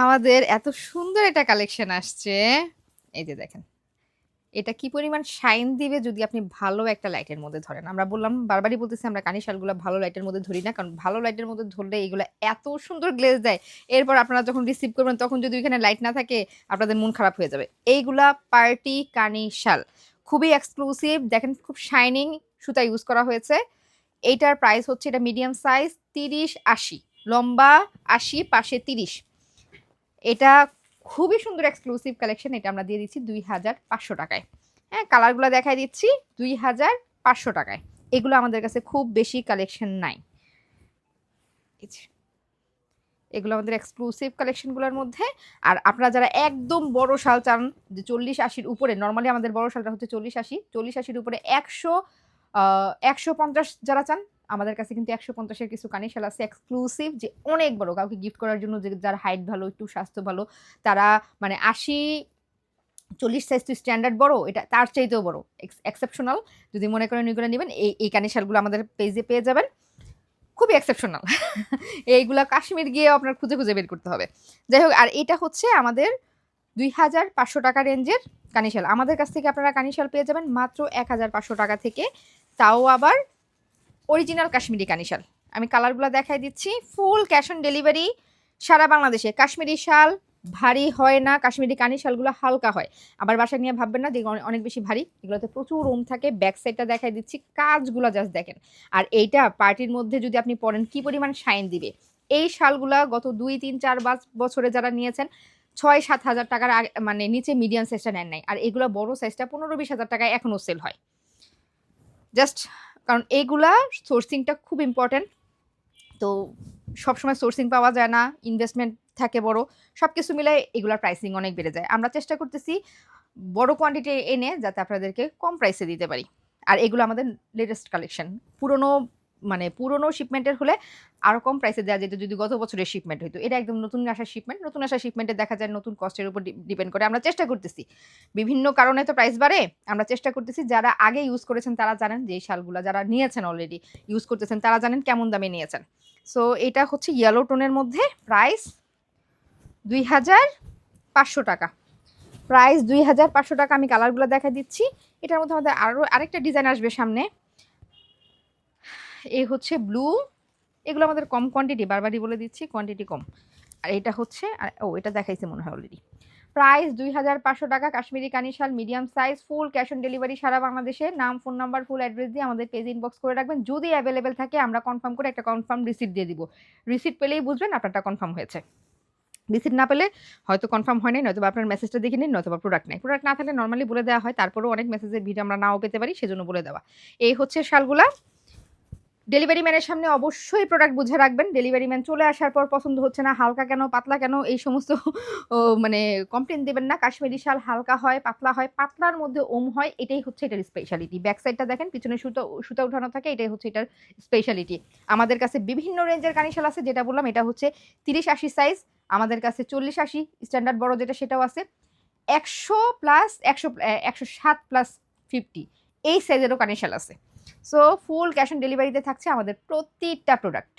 আমাদের এত সুন্দর একটা কালেকশন আসছে। এই যে দেখেন, এটা কি পরিমাণ শাইন দিবে যদি আপনি ভালো একটা লাইটের মধ্যে ধরেন? আমরা বললাম, বারবারই বলতেছি আমরা কানি শালগুলো ভালো লাইটের মধ্যে ধরি না, কারণ ভালো লাইটের মধ্যে ধরলে এগুলো এত সুন্দর গ্লেজ দেয়। এরপর আপনারা যখন রিসিভ করবেন, তখন যদি ওইখানে লাইট না থাকে, আপনাদের মন খারাপ হয়ে যাবে। এইগুলা পার্টি কানি শাল। খুবই এক্সক্লুসিভ দেখেন খুব শাইনিং সুতা ইউজ করা হয়েছে। এইটার প্রাইস হচ্ছে এটা মিডিয়াম সাইজ তিরিশ আশি, লম্বা আশি, পাশে তিরিশ। এটা খুবই সুন্দর এক্সক্লুসিভ কালেকশন এটা আমরা দিয়ে দিচ্ছি দুই হাজার পাঁচশো টাকায়। হ্যাঁ কালারগুলো দেখাই দিচ্ছি দুই হাজার পাঁচশো টাকায়। এগুলো আমাদের কাছে খুব বেশি কালেকশন নাই। এগুলো আমাদের এক্সক্লুসিভ কালেকশনগুলোর মধ্যে। আর আপনারা যারা একদম বড় শাল চান, যে চল্লিশ আশির উপরে নর্মালি আমাদের বড় শালটা হচ্ছে চল্লিশ আশি, চল্লিশ আশির উপরে একশো একশো পঞ্চাশ যারা চান আমাদের কাছে কিন্তু একশো পঞ্চাশের কিছু কানেকশাল আছে এক্সক্লুসিভ যে অনেক বড়, কাউকে গিফট করার জন্য যে যার হাইট ভালো, একটু স্বাস্থ্য ভালো, তারা মানে আশি চল্লিশ সাইজ তো স্ট্যান্ডার্ড বড়, এটা তার চাইতেও বড় এক্সেপশনাল যদি মনে করেন ওইগুলো নেবেন, এই এই কানেকশালগুলো আমাদের পেজে পেয়ে যাবেন, খুবই এক্সেপশনাল এইগুলা কাশ্মীর গিয়ে আপনার খুঁজে খুঁজে বের করতে হবে, যাই হোক, আর এটা হচ্ছে আমাদের দুই হাজার পাঁচশো টাকা রেঞ্জের কানিশাল আমাদের কাছ থেকে আপনারা কানিশাল পেয়ে যাবেন মাত্র এক হাজার পাঁচশো টাকা থেকে, তাও আবার অরিজিনাল কাশ্মীরি কানিশাল আমি কালারগুলো দেখাই দিচ্ছি। ফুল ক্যাশ অন ডেলিভারি সারা বাংলাদেশে। কাশ্মীরি শাল ভারী হয় না কাশ্মীরি কানি শালগুলো হালকা হয়। আবার বাসায় নিয়ে ভাববেন না অনেক বেশি ভারী। এগুলোতে প্রচুর রুম থাকে। ব্যাক সাইডটা দেখাই দিচ্ছি। কাজগুলো জাস্ট দেখেন। আর এইটা পার্টির মধ্যে যদি আপনি পরেন, কি পরিমাণ শাইন দিবে? এই শালগুলা গত দুই, তিন, চার পাঁচ বছরে যারা নিয়েছেন, ছয়, সাত হাজার টাকার মানে নিচে মিডিয়াম সাইজটা নেন নাই। আর এগুলো বড় সাইজটা পনেরো, বিশ হাজার টাকায় এখনও সেল হয়। জাস্ট কারণ এইগুলা সোর্সিংটা খুব ইম্পর্ট্যান্ট তো সবসময় সোর্সিং পাওয়া যায় না ইনভেস্টমেন্ট থাকে বড় সব কিছু মিলে এগুলার প্রাইসিং অনেক বেড়ে যায়। আমরা চেষ্টা করতেছি বড় কোয়ান্টিটি এনে যাতে আপনাদেরকে কম প্রাইসে দিতে পারি। আর এগুলো আমাদের লেটেস্ট কালেকশন পুরনো মানে পুরনো শিপমেন্টের হলে আরও কম প্রাইসে দেওয়া যেত, যদি গত বছরের শিপমেন্ট হইতো। এটা একদম নতুন আসা শিপমেন্ট নতুন আসা শিপমেন্টে দেখা যায় নতুন কস্টের উপর ডিপেন্ড করে। আমরা চেষ্টা করতেছি। বিভিন্ন কারণে তো প্রাইস বাড়ে। আমরা চেষ্টা করতেছি, যারা আগে ইউজ করেছেন তারা জানেন, যে শালগুলো যারা নিয়েছেন অলরেডি ইউজ করতেছেন, তারা জানেন কেমন দামে নিয়েছেন। সো এটা হচ্ছে ইয়েলো টোনের মধ্যে প্রাইস দুই হাজার পাঁচশো টাকা। প্রাইস দুই হাজার পাঁচশো টাকা আমি কালারগুলো দেখা দিচ্ছি। এটার মধ্যে আমাদের আরও আরেকটা ডিজাইন আসবে সামনে। এই হচ্ছে ব্লু এগুলো আমাদের কম কোয়ান্টিটি বারবারই বলে দিচ্ছি কোয়ান্টিটি কম। আর এটা হচ্ছে ও, এটা দেখাইছে মনে হয় অলরেডি প্রাইস দুই হাজার পাঁচশো টাকা, Kashmiri কানিশাল medium size full cash on delivery সারা বাংলাদেশে। নাম ফোন নাম্বার ফুল অ্যাড্রেস দিয়ে আমাদের পেজ ইনবক্স করে রাখবেন। যদি অ্যাভেলেবেল থাকে, আমরা কনফার্ম করে একটা কনফার্ম রিসিট দিয়ে দিব। রিসিট পেলেই বুঝবেন আপনারটা কনফার্ম হয়েছে। রিসিট না পেলে হয়তো কনফার্ম হয় নাই নয়তো আপনার মেসেজটা দেখে নিন নয়তো প্রোডাক্ট নেই। প্রোডাক্ট না থাকলে নর্মালি বলে দেওয়া হয়, তারপরেও অনেক মেসেজের ভিড় আমরা নাও পেতে পারি, সেজন্য বলে দেওয়া। এই হচ্ছে শালগুলা। ডেলিভারি ম্যানের সামনে অবশ্যই প্রোডাক্ট বুঝে রাখবেন। ডেলিভারি ম্যান চলে আসার পর পছন্দ হচ্ছে না, হালকা কেন, পাতলা কেন, এই সমস্ত মানে কমপ্লেন দেবেন না। কাশ্মীরি শাল হালকা হয়, পাতলা হয়, পাতলার মধ্যে ওম হয়, এটাই হচ্ছে এটার স্পেশালিটি ব্যাক সাইডটা দেখেন, পিছনে সুতো, সুতা উঠানো থাকে, এটাই হচ্ছে এটার স্পেশালিটি আমাদের কাছে বিভিন্ন রেঞ্জের কানিশাল আছে, যেটা বললাম, এটা হচ্ছে তিরিশ আশি সাইজ আমাদের কাছে চল্লিশ আশি স্ট্যান্ডার্ড বড় যেটা সেটাও আছে। একশো প্লাস একশো একশো সাত প্লাস ফিফটি এই সাইজেরও কানেকশাল আছে। সো ফুল ক্যাশ অন ডেলিভারিতে থাকছে আমাদের প্রতিটা প্রোডাক্ট